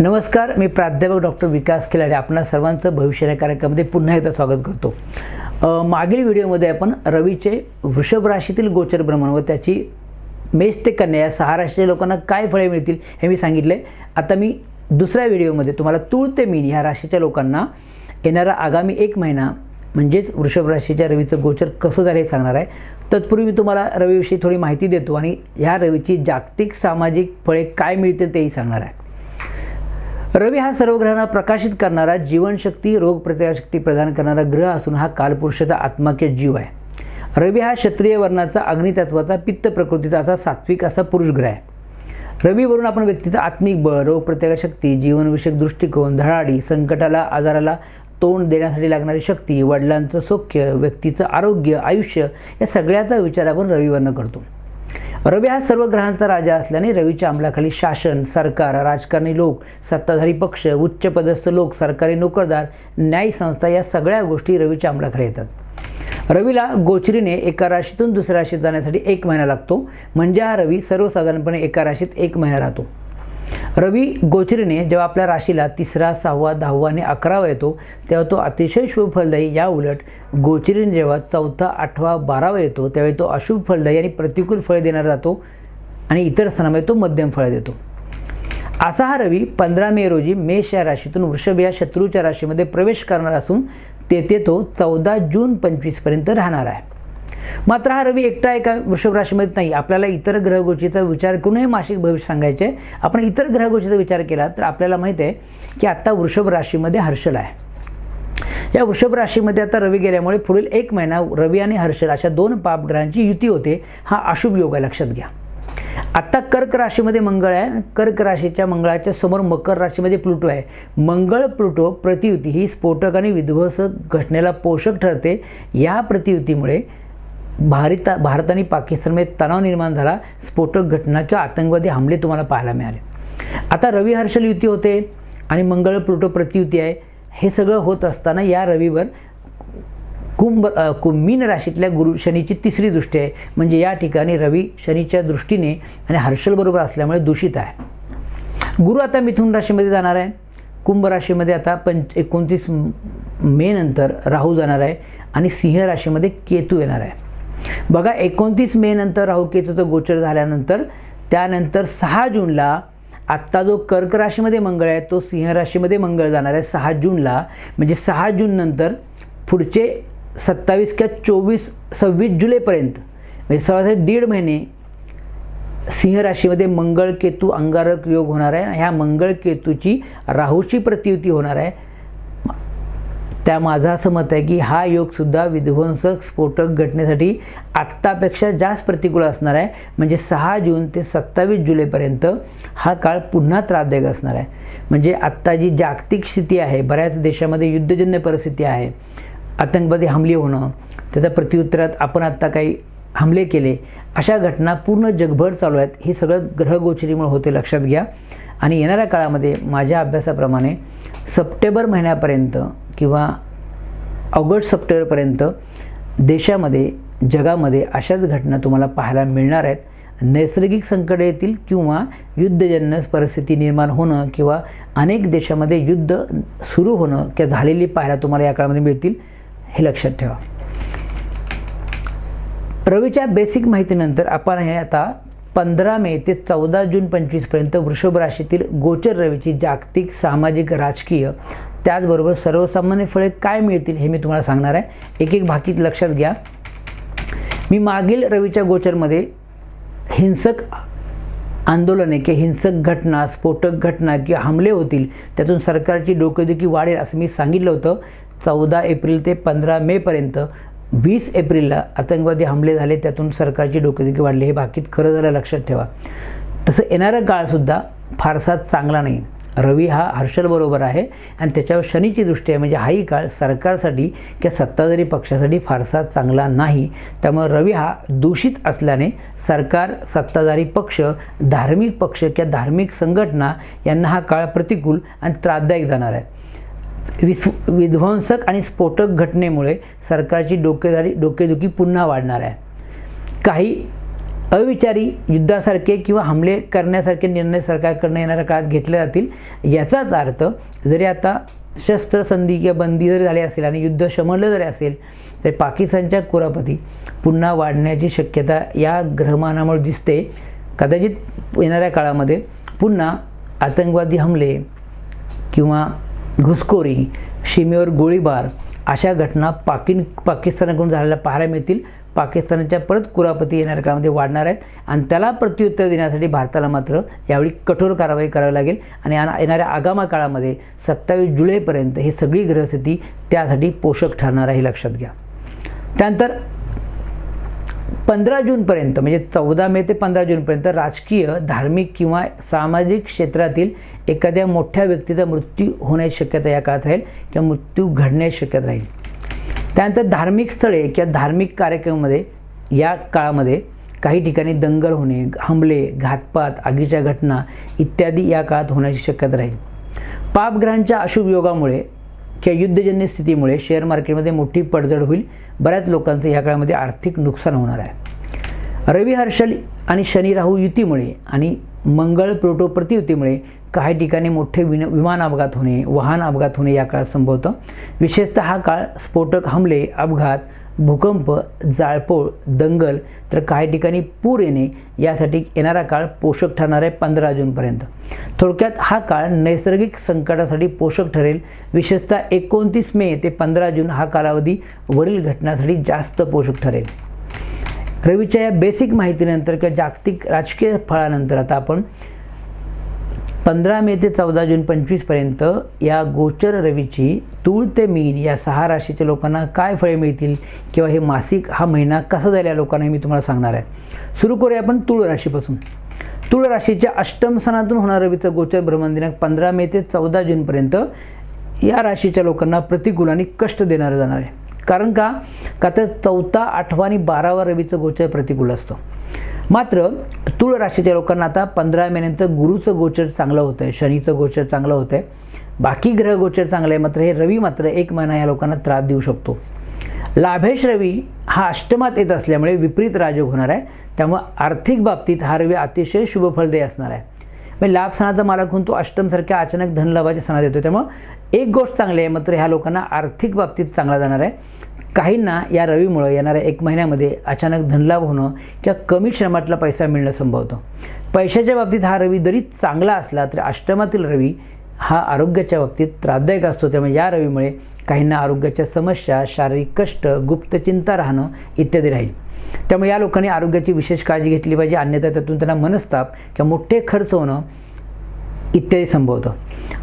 नमस्कार मी प्राध्यापक डॉक्टर विकास खिलाडे. आपणा सर्वांचं भविष्य या कार्यक्रमामध्ये पुन्हा एकदा स्वागत करतो. मागील व्हिडिओमध्ये आपण रवीचे वृषभ राशीतील गोचर भ्रमण व त्याची मेष ते कन्या या सहा राशीच्या लोकांना काय फळे मिळतील हे मी सांगितले. आता मी दुसऱ्या व्हिडिओमध्ये तुम्हाला तूळ ते मीन ह्या राशीच्या लोकांना येणारा आगामी एक महिना म्हणजेच वृषभ राशीच्या रवीचं गोचर कसं झालं हे सांगणार आहे. तत्पूर्वी मी तुम्हाला रवीविषयी थोडी माहिती देतो आणि ह्या रवीची जागतिक सामाजिक फळे काय मिळतील तेही सांगणार आहे. रवी हा सर्व ग्रहांना प्रकाशित करणारा जीवनशक्ती रोगप्रतिकारशक्ती प्रदान करणारा ग्रह असून हा कालपुरुषाचा आत्माकीय जीव आहे. रवी हा क्षत्रिय वर्णाचा अग्नितत्वाचा पित्त प्रकृतीचा असा सात्विक असा पुरुष ग्रह आहे. रवीवरून आपण व्यक्तीचा आत्मिक बळ रोगप्रतिकारशक्ती जीवनविषयक दृष्टिकोन धडाडी संकटाला आजाराला तोंड देण्यासाठी लागणारी शक्ती वडिलांचं सौख्य व्यक्तीचं आरोग्य आयुष्य या सगळ्याचा विचार आपण रवीवरनं करतो. रवी हा सर्व ग्रहांचा राजा असल्याने रवीच्या अंमलाखाली शासन सरकार राजकारणी लोक सत्ताधारी पक्ष उच्च पदस्थ लोक सरकारी नोकरदार न्यायसंस्था या सगळ्या गोष्टी रवीच्या अंमलाखाली येतात. रवीला गोचरीने एका राशीतून दुसऱ्या राशीत जाण्यासाठी एक महिना लागतो. म्हणजे हा रवी सर्वसाधारणपणे एका राशीत एक महिना राहतो. रवी गोचरीने जेव्हा आपल्या राशीला तिसरा सहावा दहावा आणि अकरावा येतो तेव्हा तो अतिशय शुभ फलदायी. या उलट गोचरीने जेव्हा चौथा आठवा बारावा येतो त्यावेळी तो अशुभ फलदायी आणि प्रतिकूल फळ देणारा जातो आणि इतर स्थानामध्ये तो मध्यम फळ देतो. असा हा रवी पंधरा मे रोजी मेष या राशीतून वृषभ या शत्रूच्या राशीमध्ये प्रवेश करणार असून तेथे तो चौदा जून पंचवीसपर्यंत राहणार आहे. मात्र हा रवी एकटा एका वृषभ राशीमध्ये नाही. आपल्याला इतर ग्रहगोचीचा विचार करूनही मासिक भविष्य सांगायचे. आपण इतर ग्रहगोचीचा विचार केला तर आपल्याला माहीत आहे की आत्ता वृषभ राशीमध्ये हर्षल आहे. या वृषभ राशीमध्ये आता रवी गेल्यामुळे पुढील एक महिना रवी आणि हर्षल अशा दोन पापग्रहांची युती होते हा अशुभ योग आहे. लक्षात घ्या. आत्ता कर्क राशीमध्ये मंगळ आहे. कर्क राशीच्या मंगळाच्या समोर मकर राशीमध्ये प्लुटो आहे. मंगळ प्लुटो प्रतियुती ही स्फोटक आणि विध्वंसक घटनेला पोषक ठरते. या प्रतियुतीमुळे भारत भारत आणि पाकिस्तानमध्ये तणाव निर्माण झाला स्फोटक घटना किंवा आतंकवादी हमले तुम्हाला पाहायला मिळाले. आता रवी हर्षल युती होते आणि मंगळ प्लुटो प्रतियुती आहे. हे सगळं होत असताना या रवीवर कुंभ कुं मीन राशीतल्या गुरु शनीची तिसरी दृष्टी आहे. म्हणजे या ठिकाणी रवी शनीच्या दृष्टीने आणि हर्षलबरोबर असल्यामुळे दूषित आहे. गुरु आता मिथुन राशीमध्ये जाणार आहे. कुंभ राशीमध्ये आता पंच एकोणतीस मे नंतर राहू जाणार आहे. आणि सिंह राशीमध्ये केतू येणार आहे. बघा एकोणतीस मे नंतर राहू केतूचं गोचर झाल्यानंतर त्यानंतर सहा जूनला आत्ता जो कर्क राशीमध्ये मंगळ आहे तो सिंह राशीमध्ये मंगळ जाणार आहे सहा जूनला. म्हणजे सहा जून नंतर पुढचे सत्तावीस किंवा चोवीस सव्वीस जुलैपर्यंत म्हणजे सरासरी दीड महिने सिंह राशीमध्ये मंगळ केतू अंगारक योग होणार आहे ह्या मंगळ केतूची राहूची प्रतियुती होणार आहे. त्या माझं असं मत आहे की हा योगसुद्धा विध्वंसक स्फोटक घटनेसाठी आत्तापेक्षा जास्त प्रतिकूल असणार आहे. म्हणजे सहा जून ते सत्तावीस जुलैपर्यंत हा काळ पुन्हा त्रासदायक असणार आहे. म्हणजे आत्ता जी जागतिक स्थिती आहे बऱ्याच देशामध्ये युद्धजन्य परिस्थिती आहे आतंकवादी हमले होणं त्याच्या प्रत्युत्तरात आपण आत्ता काही हमले केले अशा घटना पूर्ण जगभर चालू आहेत. हे सगळं ग्रहगोचरीमुळे होते लक्षात घ्या. आणि येणाऱ्या काळामध्ये माझ्या अभ्यासाप्रमाणे सप्टेंबर महिन्यापर्यंत किंवा ऑगस्ट सप्टेंबरपर्यंत देशामध्ये जगामध्ये अशाच घटना तुम्हाला पाहायला मिळणार आहेत. नैसर्गिक संकट येतील किंवा युद्धजन्य परिस्थिती निर्माण होणं किंवा अनेक देशामध्ये युद्ध सुरू होणं किंवा झालेली पाहायला तुम्हाला या काळामध्ये मिळतील हे लक्षात ठेवा. रवीच्या बेसिक माहितीनंतर आपण हे आता पंधरा मे ते चौदा जून पंचवीसपर्यंत वृषभ राशीतील गोचर रवीची जागतिक सामाजिक राजकीय त्याचबरोबर सर्वसामान्य फळे काय मिळतील हे मी तुम्हाला सांगणार आहे. एक एक भाकीत लक्षात घ्या. मी मागील रवीच्या गोचरमध्ये हिंसक आंदोलने किंवा हिंसक घटना स्फोटक घटना किंवा हमले होतील त्यातून सरकारची डोकेदुखी वाढेल असं मी सांगितलं होतं. चौदा एप्रिल ते पंधरा मेपर्यंत वीस एप्रिलला आतंकवादी हमले झाले त्यातून सरकारची डोकेदुखी वाढली. हे बाकीत खरं झालं लक्षात ठेवा. तसं येणारा काळसुद्धा फारसा चांगला नाही. रवी हा हर्षलबरोबर आहे. आणि त्याच्यावर शनीची दृष्टी आहे. म्हणजे हाही काळ सरकारसाठी किंवा सत्ताधारी पक्षासाठी फारसा चांगला नाही. त्यामुळे रवी हा दूषित असल्याने सरकार सत्ताधारी पक्ष धार्मिक पक्ष किंवा धार्मिक संघटना यांना हा काळ प्रतिकूल आणि त्रासदायक जाणार आहे. विस् विध्वंसक आणि स्फोटक घटनेमुळे सरकारची डोकेदारी डोकेदुखी पुन्हा वाढणार आहे. काही अविचारी युद्धासारखे किंवा हमले करण्यासारखे निर्णय सरकारकडनं येणाऱ्या काळात घेतले जातील याचाच अर्थ जरी आता शस्त्रसंधी किंवा बंदी जरी झाली असेल आणि युद्ध शमनलं जरी असेल तर पाकिस्तानच्या कुरापती पुन्हा वाढण्याची शक्यता या ग्रहमानामुळे दिसते. कदाचित येणाऱ्या काळामध्ये पुन्हा आतंकवादी हमले किंवा घुसखोरी सीमेवर गोळीबार अशा घटना पाकिन पाकिस्तानाकडून झालेल्या पाहायला मिळतील. पाकिस्तानाच्या परत कुरापती येणाऱ्या काळामध्ये वाढणार आहेत. आणि त्याला प्रत्युत्तर देण्यासाठी भारताला मात्र यावेळी कठोर कारवाई करावी लागेल. आणि येणाऱ्या आगामी काळामध्ये सत्तावीस जुलैपर्यंत ही सगळी ग्रहस्थिती त्यासाठी पोषक ठरणार आहे लक्षात घ्या. त्यानंतर पंधरा जूनपर्यंत म्हणजे चौदा मे ते पंधरा जूनपर्यंत राजकीय धार्मिक किंवा सामाजिक क्षेत्रातील एखाद्या मोठ्या व्यक्तीचा मृत्यू होण्याची शक्यता या काळात राहील किंवा मृत्यू घडण्याची शक्यता राहील. त्यानंतर धार्मिक स्थळे किंवा धार्मिक कार्यक्रमामध्ये या काळामध्ये काही ठिकाणी दंगल होणे हमले घातपात आगीच्या घटना इत्यादी या काळात होण्याची शक्यता राहील. पापग्रहांच्या अशुभ योगामुळे किंवा युद्धजन्य स्थितीमुळे शेअर मार्केटमध्ये मोठी पडझड होईल. बऱ्याच लोकांचं या काळामध्ये आर्थिक नुकसान होणार आहे. रवी हर्षल आणि शनी राहू युतीमुळे आणि मंगळ प्लुटो प्रतियुतीमुळे काही ठिकाणी मोठे विन विमान अपघात होणे वाहन अपघात होणे या काळात संभवतं. विशेषतः हा काळ स्फोटक हमले अपघात भूकंप जाळपोळ दंगल तर काही ठिकाणी पूर येणे यासाठी येणारा काळ पोषक ठरणार आहे पंधरा जूनपर्यंत. थोडक्यात हा काळ नैसर्गिक संकटासाठी पोषक ठरेल. विशेषतः एकोणतीस मे ते पंधरा जून हा कालावधी वरील घटनासाठी जास्त पोषक ठरेल. रवीच्या या बेसिक माहितीनंतर किंवा जागतिक राजकीय फळानंतर आता आपण पंधरा मे ते चौदा जून पंचवीसपर्यंत या गोचर रवीची तूळ ते मीन या सहा राशीच्या लोकांना काय फळे मिळतील किंवा हे मासिक हा महिना कसा जाईल या लोकांना मी तुम्हाला सांगणार आहे. सुरू करूया आपण तूळ राशीपासून. तूळ राशीच्या अष्टम सणातून होणार रवीचं गोचर भ्रमण दिनांक पंधरा मे ते चौदा जूनपर्यंत या राशीच्या लोकांना प्रतिकूल आणि कष्ट देणारं जाणार आहे. कारण का? का तर चौथा आठवा आणि बारावा रवीचं गोचर प्रतिकूल असतं. मात्र तुळ राशीच्या लोकांना आता पंधरा महिन्यानंतर गुरुचं गोचर चांगलं होतं आहे शनीचं गोचर चांगलं होतं आहे बाकी ग्रह गोचर चांगलं आहे मात्र हे रवी मात्र एक महिना या लोकांना त्रास देऊ शकतो. लाभेश रवी हा अष्टमात येत असल्यामुळे विपरीत राजयोग होणार आहे. त्यामुळे आर्थिक बाबतीत हा रवी अतिशय शुभफलदायी असणार आहे. म्हणजे लाभ सणाचा मालक होऊन तो अष्टमसारख्या अचानक धनलाभाच्या सणात येतो त्यामुळं एक गोष्ट चांगली आहे मात्र ह्या लोकांना आर्थिक बाबतीत चांगला जाणार आहे. काहींना या रवीमुळं येणाऱ्या एक महिन्यामध्ये अचानक धनलाभ होणं किंवा कमी श्रमातला पैसा मिळणं संभवतं. पैशाच्या बाबतीत हा रवी जरी चांगला असला तरी अष्टमातील रवी हा आरोग्याच्या बाबतीत त्रासदायक असतो. त्यामुळे या रवीमुळे काहींना आरोग्याच्या समस्या शारीरिक कष्ट गुप्त चिंता राहणं इत्यादी राहील. त्यामुळे या लोकांनी आरोग्याची विशेष काळजी घेतली पाहिजे. अन्यथा त्यातून त्यांना मनस्ताप किंवा मोठे खर्च होणं इत्यादी संभवतं.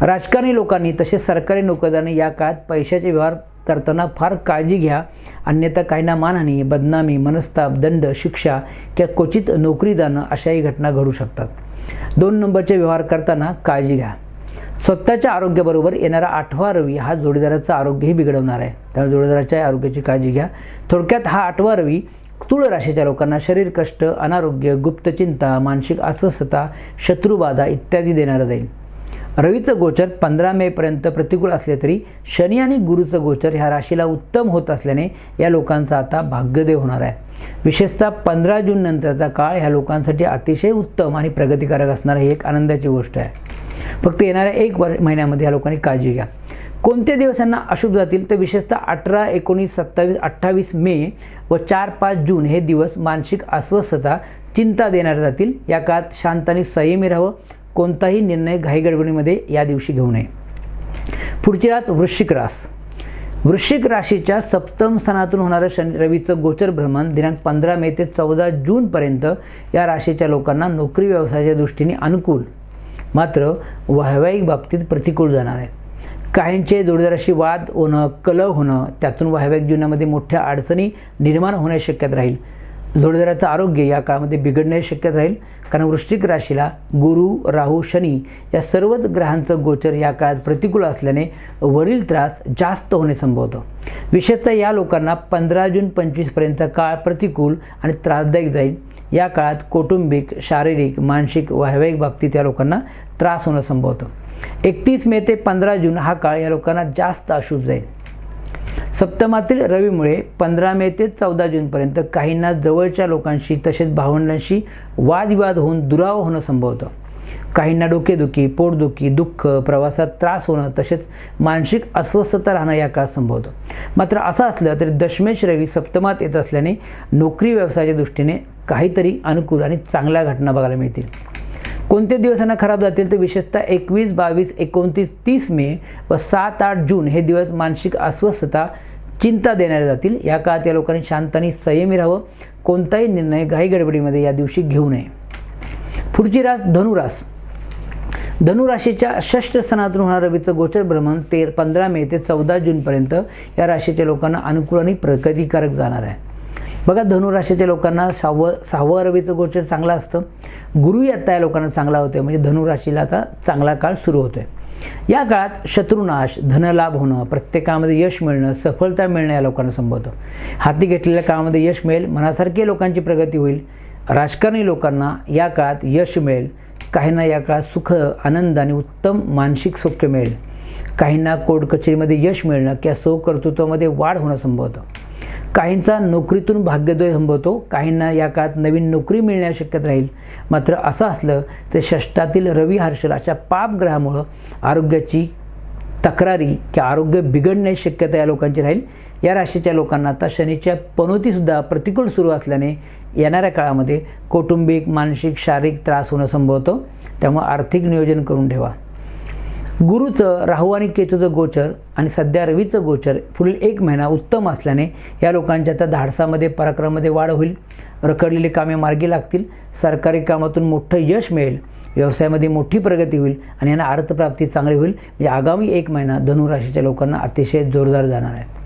राजकारणी लोकांनी तसेच सरकारी नोकरदारांनी या काळात पैशाचे व्यवहार करताना फार काळजी घ्या अन्यथा काहींना मानहानी बदनामी मनस्ताप दंड शिक्षा किंवा क्वचित नोकरी जाणं अशाही घटना घडू शकतात. दोन नंबरचे व्यवहार करताना काळजी घ्या. स्वतःच्या आरोग्याबरोबर येणारा आठवा रवी हा जोडीदाराचं आरोग्यही बिघडवणार आहे. त्यामुळे जोडीदाराच्या आरोग्याची काळजी घ्या. थोडक्यात हा आठवा रवी तुळ राशीच्या लोकांना शरीर कष्ट अनारोग्य गुप्तचिंता मानसिक अस्वस्थता शत्रुबाधा इत्यादी देणारं जाईल. रवीचं गोचर पंधरा मेपर्यंत प्रतिकूल असले तरी शनी आणि गुरुचं गोचर ह्या राशीला उत्तम होत असल्याने या लोकांचा आता भाग्यदेव होणार आहे. विशेषतः पंधरा जून नंतरचा काळ ह्या लोकांसाठी अतिशय उत्तम आणि प्रगतिकारक असणार ही एक आनंदाची गोष्ट आहे. फक्त येणाऱ्या एक वर महिन्यामध्ये ह्या लोकांनी काळजी घ्या. कोणते दिवस यांना अशुभ जातील? तर विशेषतः अठरा एकोणीस सत्तावीस अठ्ठावीस मे व चार पाच जून हे दिवस मानसिक अस्वस्थता चिंता देणार जातील. या काळात शांत आणि संयमी राहावं. कोणताही निर्णय घाईगडबडीमध्ये या दिवशी घेऊ नये. पुढची रात वृश्चिक रास. वृश्चिक राशीच्या सप्तम स्थानातून होणारं शनि रवीचं गोचर भ्रमण दिनांक पंधरा मे ते चौदा जूनपर्यंत या राशीच्या लोकांना नोकरी व्यवसायाच्या दृष्टीने अनुकूल. मात्र वैवाहिक बाबतीत प्रतिकूल जाणार आहे. काहींचे जोडीदाराशी वाद होणं कलह होणं त्यातून वैवाहिक जीवनामध्ये मोठ्या अडचणी निर्माण होण्याची शक्यता राहील. जोडीदाराचं आरोग्य या काळामध्ये बिघडण्याची शक्यता राहील. कारण वृश्चिक राशीला गुरु राहू शनी या सर्वच ग्रहांचं गोचर या काळात प्रतिकूल असल्याने वरील त्रास जास्त होणे संभवतं. विशेषतः या लोकांना पंधरा जून पंचवीसपर्यंत काळ प्रतिकूल आणि त्रासदायक जाईल. या काळात कौटुंबिक शारीरिक मानसिक वैवाहिक बाबतीत या लोकांना त्रास होणं संभवतं. एकतीस मे ते पंधरा जून हा काळ या लोकांना जास्त अशुभ जाईल. सप्तमातील रवीमुळे पंधरा मे ते चौदा जूनपर्यंत काहींना जवळच्या लोकांशी तसेच भावंडांशी वादविवाद होऊन दुराव होणं संभवतं. काहींना डोकेदुखी पोटदुखी दुःख प्रवासात त्रास होणं तसेच मानसिक अस्वस्थता राहणं या काळात संभवतं. मात्र असं असलं तरी दशमेश रवी सप्तमात येत असल्याने नोकरी व्यवसायाच्या दृष्टीने काहीतरी अनुकूल आणि चांगल्या घटना बघायला मिळतील. कोणते दिवसांना खराब जातील तर विशेषतः एकवीस बावीस एकोणतीस तीस मे व सात आठ जून हे दिवस मानसिक अस्वस्थता चिंता देणारे जातील. या काळात या लोकांनी शांत आणि संयमी राहावं. कोणताही निर्णय घाई गडबडीमध्ये या दिवशी घेऊ नये. पुढची रास धनुरास. धनुराशीच्या षष्ठ सणातून होणारं रवीचं गोचर भ्रमण तेर पंधरा मे ते चौदा जूनपर्यंत या राशीच्या लोकांना अनुकूल आणि प्रगतिकारक जाणार आहे. बघा धनुराशीच्या लोकांना सहावं सहावं रवीचं गोचर चांगलं असतं. गुरु आता या लोकांना चांगला होतोय. म्हणजे धनुराशीला आता चांगला काळ सुरू होतोय. या काळात शत्रुनाश धनलाभ होणं प्रत्येकामध्ये यश मिळणं सफलता मिळणं या लोकांना संभवतं. हाती घेतलेल्या कामामध्ये यश मिळेल मनासारखी लोकांची प्रगती होईल. राजकारणी लोकांना या काळात यश मिळेल. काहींना या काळात सुख आनंद आणि उत्तम मानसिक सौख्य मिळेल. काहींना कोर्ट कचेरीमध्ये यश मिळणं किंवा सौ कर्तृत्वामध्ये वाढ होणं संभवतं. काहींचा नोकरीतून भाग्यदोय संभवतो काहींना या काळात नवीन नोकरी मिळण्यास शक्यता राहील. मात्र असं असलं तर षष्टातील रवी हर्षल अशा पापग्रहामुळं आरोग्याची तक्रारी किंवा आरोग्य बिघडण्याची शक्यता या लोकांची राहील. या राशीच्या लोकांना आता शनीच्या पनोतीसुद्धा प्रतिकूल सुरू असल्याने येणाऱ्या काळामध्ये कौटुंबिक मानसिक शारीरिक त्रास होणं संभवतं. त्यामुळे आर्थिक नियोजन करून ठेवा. गुरुचं राहू आणि केतूचं गोचर आणि सध्या रवीचं गोचर पुढील एक महिना उत्तम असल्याने या लोकांच्या आता धाडसामध्ये पराक्रमामध्ये वाढ होईल. रखडलेली कामे मार्गी लागतील. सरकारी कामातून मोठं यश मिळेल. व्यवसायामध्ये मोठी प्रगती होईल आणि यांना अर्थप्राप्ती चांगली होईल. म्हणजे आगामी एक महिना धनुराशीच्या लोकांना अतिशय जोरदार जाणार आहे.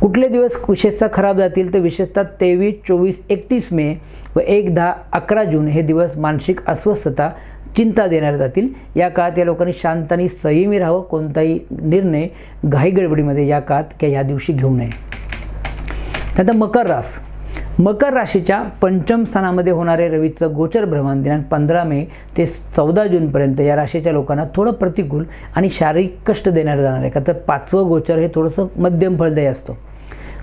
कुठले दिवस विशेषतः खराब जातील तर विशेषतः तेवीस चोवीस एकतीस मे व एक दहा अकरा जून हे दिवस मानसिक अस्वस्थता चिंता देणाऱ्या जातील. या काळात या लोकांनी शांत आणि संयमी राहावं. कोणताही निर्णय घाई गडबडीमध्ये या काळात किंवा या दिवशी घेऊ नये. त्यानंतर मकर रास. मकर राशीच्या पंचम स्थानामध्ये होणारे रवीचं गोचर भ्रमण दिनांक पंधरा मे ते चौदा जूनपर्यंत या राशीच्या लोकांना थोडं प्रतिकूल आणि शारीरिक कष्ट देणारं जाणार आहे. का तर पाचवं गोचर हे थोडंसं मध्यम फलदायी असतं.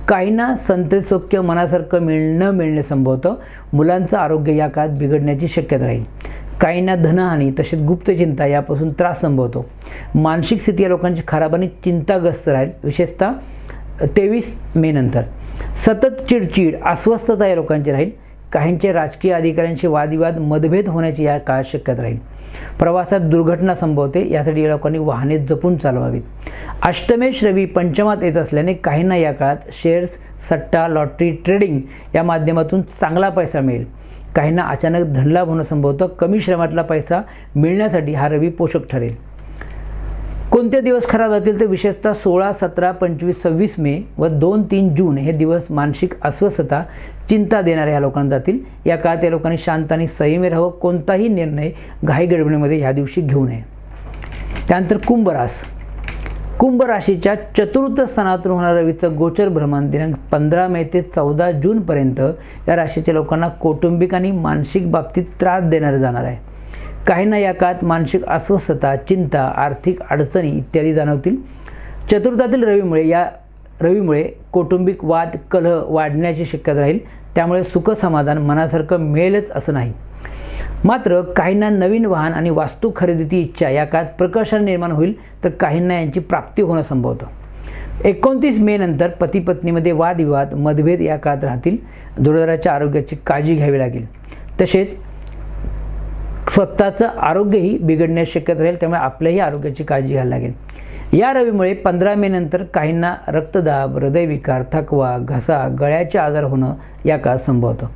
काहींना संतसोक्य मनासारखं मिळणं मिळणे संभवतं. मुलांचं आरोग्य या काळात बिघडण्याची शक्यता राहील. काहींना धनहानी तसेच गुप्त चिंता यापासून त्रास संभवतो. मानसिक स्थिती या लोकांची खराब आणि चिंताग्रस्त राहील. विशेषतः तेवीस मे नंतर. सतत चिडचिड अस्वस्थता या लोकांची राहील. काहींचे राजकीय अधिकाऱ्यांशी वादविवाद मतभेद होण्याची या काळात शक्यता राहील. प्रवासात दुर्घटना संभवते यासाठी या लोकांनी वाहने जपून चालवावीत. अष्टमेश रवी पंचमात येत असल्याने काहींना या काळात शेअर्स सट्टा लॉटरी ट्रेडिंग या माध्यमातून चांगला पैसा मिळेल. काहींना अचानक धनलाभ होणं संभवतं कमी श्रमातला पैसा मिळण्यासाठी हा रवी पोषक ठरेल. कोणते दिवस खराब जातील तर विशेषतः सोळा सतरा पंचवीस सव्वीस मे व दोन तीन जून हे दिवस मानसिक अस्वस्थता चिंता देणाऱ्या ह्या लोकांना जातील. या काळात या लोकांनी शांत आणि संयमी राहावं. कोणताही निर्णय घाई गडबडीमध्ये ह्या दिवशी घेऊ नये. त्यानंतर कुंभ रास. कुंभ राशीच्या चतुर्थ स्थानातून होणारं रवीचं गोचर भ्रमण दिनांक पंधरा मे ते चौदा जूनपर्यंत या राशीच्या लोकांना कौटुंबिक आणि मानसिक बाबतीत त्रास देणारं जाणार आहे. काहींना या काळात मानसिक अस्वस्थता चिंता आर्थिक अडचणी इत्यादी जाणवतील. चतुर्थातील रवीमुळे या रवीमुळे कौटुंबिक वाद कलह वाढण्याची शक्यता राहील. त्यामुळे सुखसमाधान मनासारखं मिळेलच असं नाही. मात्र काहींना नवीन वाहन आणि वास्तू खरेदीची इच्छा या काळात प्रकर्षण निर्माण होईल तर काहींना यांची प्राप्ती होणं संभवतं. एकोणतीस मे नंतर पती पत्नीमध्ये वादविवाद मतभेद या काळात राहतील. जोडदाराच्या आरोग्याची काळजी घ्यावी लागेल. तसेच स्वतःचं आरोग्यही बिघडण्यास शक्यता राहील त्यामुळे आपल्याही आरोग्याची काळजी घ्यायला लागेल. या रवीमुळे पंधरा मे नंतर काहींना रक्तदाब हृदयविकार थकवा घसा गळ्याचे आजार होणं या काळात संभवतं.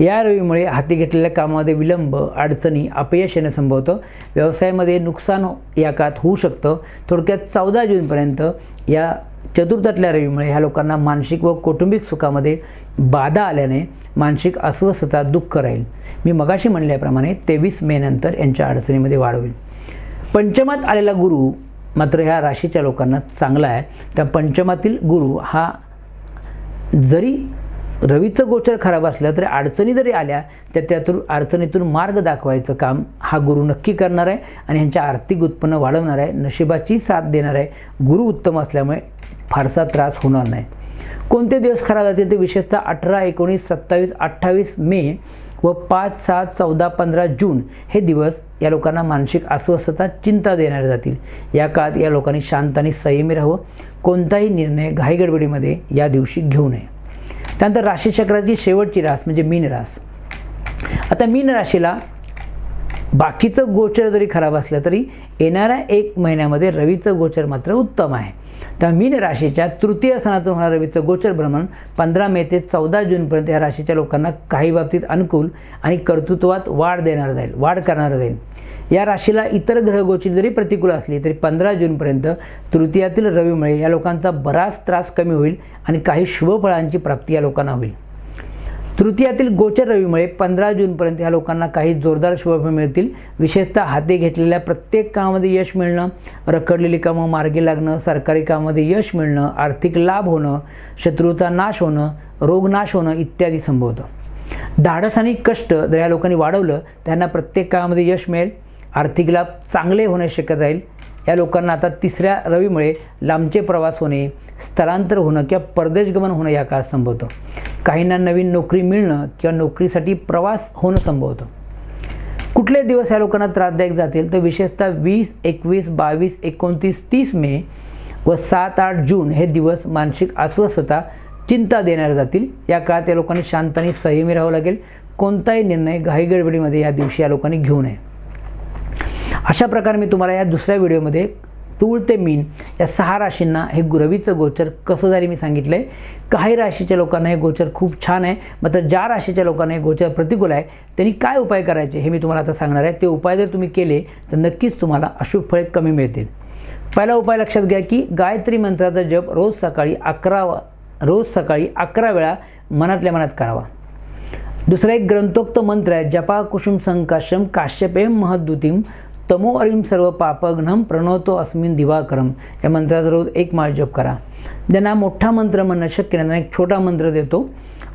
या रवीमुळे हाती घेतलेल्या कामामध्ये विलंब अडचणी अपयश येणं संभवतं. व्यवसायामध्ये नुकसान या काळात होऊ शकतं. थोडक्यात चौदा जूनपर्यंत या चतुर्थातल्या रवीमुळे ह्या लोकांना मानसिक व कौटुंबिक सुखामध्ये बाधा आल्याने मानसिक अस्वस्थता दुःख राहील. मी मगाशी म्हणल्याप्रमाणे तेवीस मे नंतर यांच्या अडचणीमध्ये वाढ होईल. पंचमात आलेला गुरु मात्र ह्या राशीच्या लोकांना चांगला आहे. त्या पंचमातील गुरु हा जरी रवीचं गोचर खराब असलं तरी अडचणी जरी आल्या तर त्यातून अडचणीतून मार्ग दाखवायचं काम हा गुरु नक्की करणार आहे आणि ह्यांच्या आर्थिक उत्पन्न वाढवणार आहे. नशिबाची साथ देणार आहे. गुरु उत्तम असल्यामुळे फारसा त्रास होणार नाही. कोणते दिवस खराब जातील ते विशेषतः अठरा एकोणीस सत्तावीस अठ्ठावीस मे व पाच सात चौदा पंधरा जून हे दिवस या लोकांना मानसिक अस्वस्थता चिंता देणारे जातील. या काळात या लोकांनी शांत आणि संयमी राहावं. कोणताही निर्णय घाईगडबडीमध्ये या दिवशी घेऊ नये. त्यानंतर राशीचक्राची शेवटची रास म्हणजे मीन रास. आता मीन राशीला बाकीचं गोचर जरी खराब असलं तरी येणाऱ्या एक महिन्यामध्ये रवीचं गोचर मात्र उत्तम आहे. त्या मीन राशीच्या तृतीय सणाचं होणारं रवीचं गोचर भ्रमण. पंधरा मे ते चौदा जूनपर्यंत या राशीच्या लोकांना काही बाबतीत अनुकूल आणि कर्तृत्वात वाढ देणार जाईल वाढ करणारं जाईल. या राशीला इतर ग्रहगोची जरी प्रतिकूल असली तरी पंधरा जूनपर्यंत तृतीयातील रवीमुळे या लोकांचा बराच त्रास कमी होईल आणि काही शुभफळांची प्राप्ती या लोकांना होईल. तृतीयातील गोचर रवीमुळे पंधरा जूनपर्यंत ह्या लोकांना काही जोरदार शुभफळ मिळतील. विशेषतः हाती घेतलेल्या प्रत्येक कामामध्ये यश मिळणं रखडलेली कामं मार्गी लागणं सरकारी कामामध्ये यश मिळणं आर्थिक लाभ होणं शत्रुता नाश होणं रोगनाश होणं इत्यादी संभवतं. धाडस आणि कष्ट जर या लोकांनी वाढवलं त्यांना प्रत्येक कामामध्ये यश मिळेल. आर्थिक लाभ चांगले होण्याची शक्यता राहील. या लोकांना आता तिसऱ्या रवीमुळे लांबचे प्रवास होणे स्थलांतर होणं किंवा परदेशगमन होणं या काळात संभवतं. काहींना नवीन नोकरी मिळणं किंवा नोकरीसाठी प्रवास होणं संभवतं. कुठले दिवस या लोकांना त्रासदायक जातील? तर विशेषतः वीस एकवीस बावीस एकोणतीस तीस मे व सात आठ जून हे दिवस मानसिक अस्वस्थता चिंता देणारे जातील. या काळात या लोकांनी शांत आणि संयमी राहावं लागेल. कोणताही निर्णय घाईगडबडीमध्ये या दिवशी या लोकांनी घेऊ नये. अशा प्रकारे मी तुम्हाला या दुसऱ्या व्हिडिओमध्ये तूळ ते मीन या सहा राशींना हे रवीचं गोचर कसं झाले मी सांगितलं आहे काही राशीच्या लोकांना हे गोचर खूप छान आहे. मात्र ज्या राशीच्या लोकांना हे गोचर प्रतिकूल आहे त्यांनी काय उपाय करायचे हे मी तुम्हाला आता सांगणार आहे. ते उपाय जर तुम्ही केले तर नक्कीच तुम्हाला अशुभ फळे कमी मिळतील. पहिला उपाय लक्षात घ्या की गायत्री मंत्राचा जप रोज सकाळी अकरा रोज सकाळी अकरा वेळा मनातल्या मनात करावा. दुसरा एक ग्रंथोक्त मंत्र आहे जपा कुसुम संकाशम काश्यपेम महद्दुतीम तमो अरिम सर्व पापघ्नम प्रणवतो अस्मिन दिवाकरम. या मंत्राचा रोज एक माळ जप करा. ज्यांना मोठा मंत्र म्हणणं शक्य नाही त्यांना एक छोटा मंत्र देतो.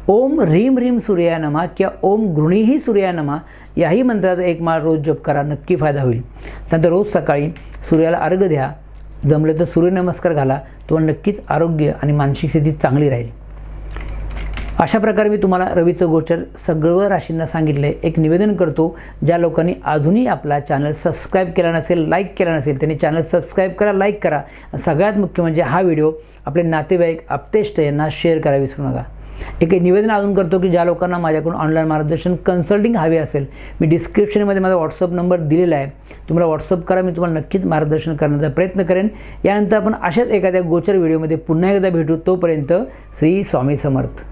ओम ह्रीम ह्रीम सूर्या नमा किंवा ओम गृणीही सूर्या नमा याही मंत्राचा एक माळ रोज जप करा नक्की फायदा होईल. त्यानंतर रोज सकाळी सूर्याला अर्घ द्या. जमलं तर सूर्यनमस्कार घाला. तुम्हाला नक्कीच आरोग्य आणि मानसिक स्थिती चांगली राहील. अशा प्रकारे मी तुम्हाला रवीचं गोचर सगळं राशींना सांगितलं आहे एक निवेदन करतो ज्या लोकांनी अजूनही आपला चॅनल सबस्क्राईब केला नसेल लाईक केला नसेल त्यांनी चॅनल सबस्क्राईब करा लाईक करा. सगळ्यात मुख्य म्हणजे हा व्हिडिओ आपले नातेवाईक आपतेष्ट यांना शेअर करा विसरू नका. एक निवेदन अजून करतो की ज्या लोकांना माझ्याकडून ऑनलाईन मार्गदर्शन कन्सल्टिंग हवे असेल मी डिस्क्रिप्शनमध्ये माझा व्हॉट्सअप नंबर दिलेला आहे. तुम्हाला व्हॉट्सअप करा मी तुम्हाला नक्कीच मार्गदर्शन करण्याचा प्रयत्न करेन. यानंतर आपण अशाच एखाद्या गोचर व्हिडिओमध्ये पुन्हा एकदा भेटू तोपर्यंत श्री स्वामी समर्थ.